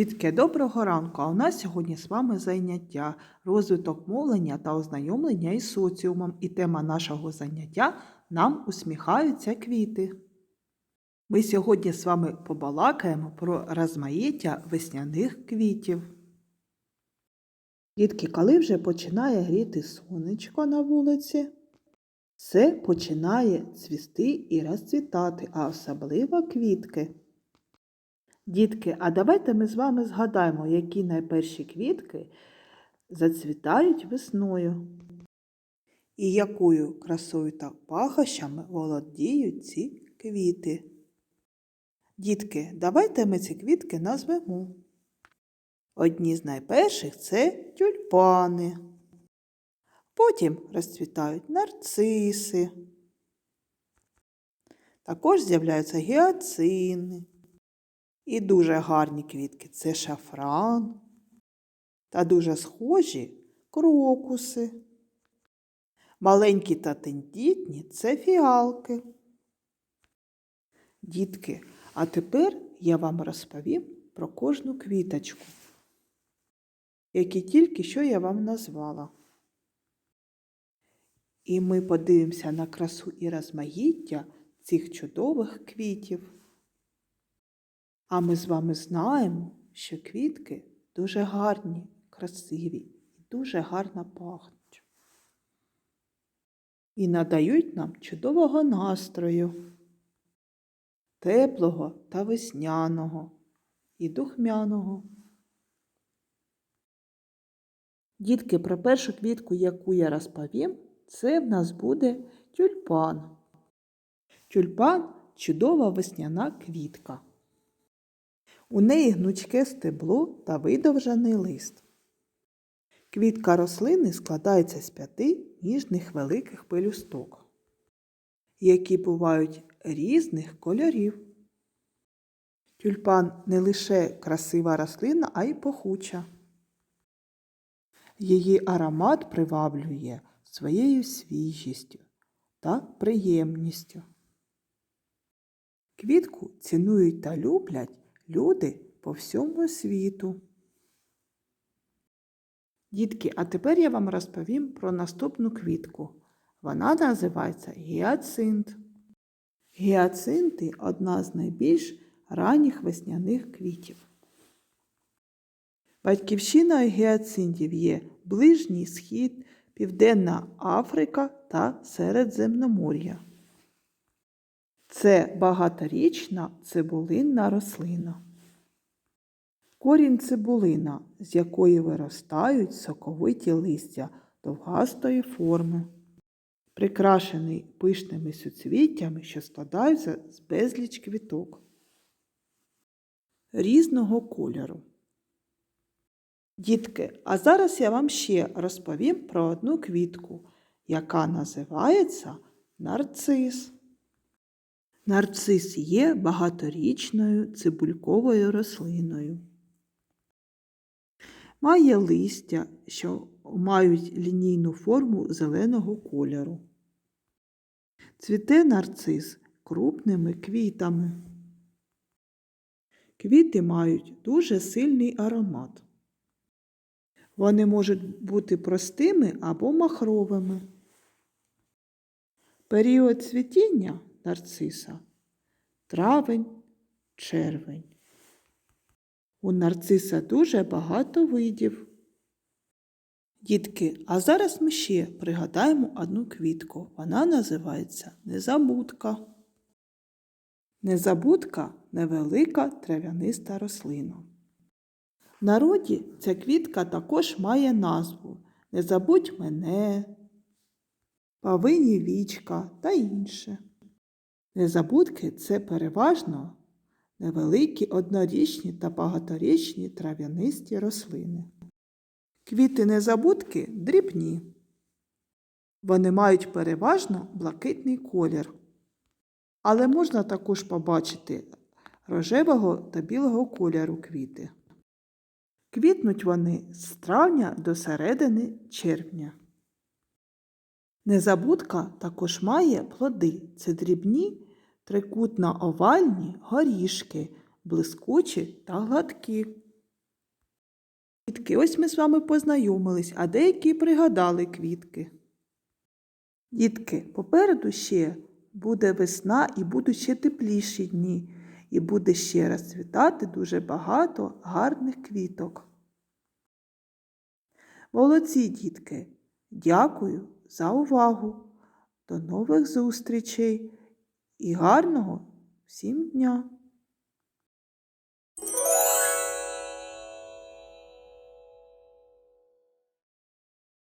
Дітки, доброго ранку! А у нас сьогодні з вами заняття, розвиток мовлення та ознайомлення із соціумом. І тема нашого заняття нам усміхаються квіти. Ми сьогодні з вами побалакаємо про розмаїття весняних квітів. Дітки, коли вже починає гріти сонечко на вулиці, все починає цвісти і розцвітати, а особливо квітки. Дітки, а давайте ми з вами згадаємо, які найперші квітки зацвітають весною. І якою красою та пахощами володіють ці квіти. Дітки, давайте ми ці квітки назвемо. Одні з найперших це тюльпани. Потім розцвітають нарциси. Також з'являються гіацини. І дуже гарні квітки це шафран та дуже схожі крокуси. Маленькі та тендітні це фіалки. Дітки, а тепер я вам розповім про кожну квіточку, які тільки що я вам назвала. І ми подивимося на красу і розмаїття цих чудових квітів. А ми з вами знаємо, що квітки дуже гарні, красиві і дуже гарно пахнуть. І надають нам чудового настрою, теплого та весняного і духмяного. Дітки, про першу квітку, яку я розповім, це в нас буде тюльпан. Тюльпан чудова весняна квітка. У неї гнучке стебло та видовжений лист. Квітка рослини складається з п'яти ніжних великих пелюсток, які бувають різних кольорів. Тюльпан не лише красива рослина, а й пахуча. Її аромат приваблює своєю свіжістю та приємністю. Квітку цінують та люблять люди по всьому світу. Дітки, а тепер я вам розповім про наступну квітку. Вона називається гіацинт. Гіацинти одна з найбільш ранніх весняних квітів. Батьківщиною гіацинтів є Ближній Схід, Південна Африка та Середземномор'я. Це багаторічна цибулинна рослина. Корінь цибулина, з якої виростають соковиті листя довгастої форми, прикрашений пишними суцвіттями, що складаються з безліч квіток різного кольору. Дітки, а зараз я вам ще розповім про одну квітку, яка називається нарцис. Нарцис є багаторічною цибульковою рослиною. Має листя, що мають лінійну форму зеленого кольору. Цвіте нарцис крупними квітами. Квіти мають дуже сильний аромат. Вони можуть бути простими або махровими. Період цвітіння нарциса травень, червень. У нарциса дуже багато видів. Дітки, а зараз ми ще пригадаємо одну квітку. Вона називається Незабудка. Незабудка невелика трав'яниста рослина. В народі ця квітка також має назву Не забудь мене, павині вічка та інше. Незабудки це переважно невеликі однорічні та багаторічні трав'янисті рослини. Квіти незабудки дрібні. Вони мають переважно блакитний колір, але можна також побачити рожевого та білого кольору квіти. Квітнуть вони з травня до середини червня. Незабудка також має плоди. Це дрібні трикутно овальні горішки, блискучі та гладкі. Дітки, ось ми з вами познайомились, а деякі пригадали квітки. Дітки, попереду ще буде весна і будуть ще тепліші дні, і буде ще розцвітати дуже багато гарних квіток. Молодці, дітки! Дякую за увагу! До нових зустрічей і гарного всім дня!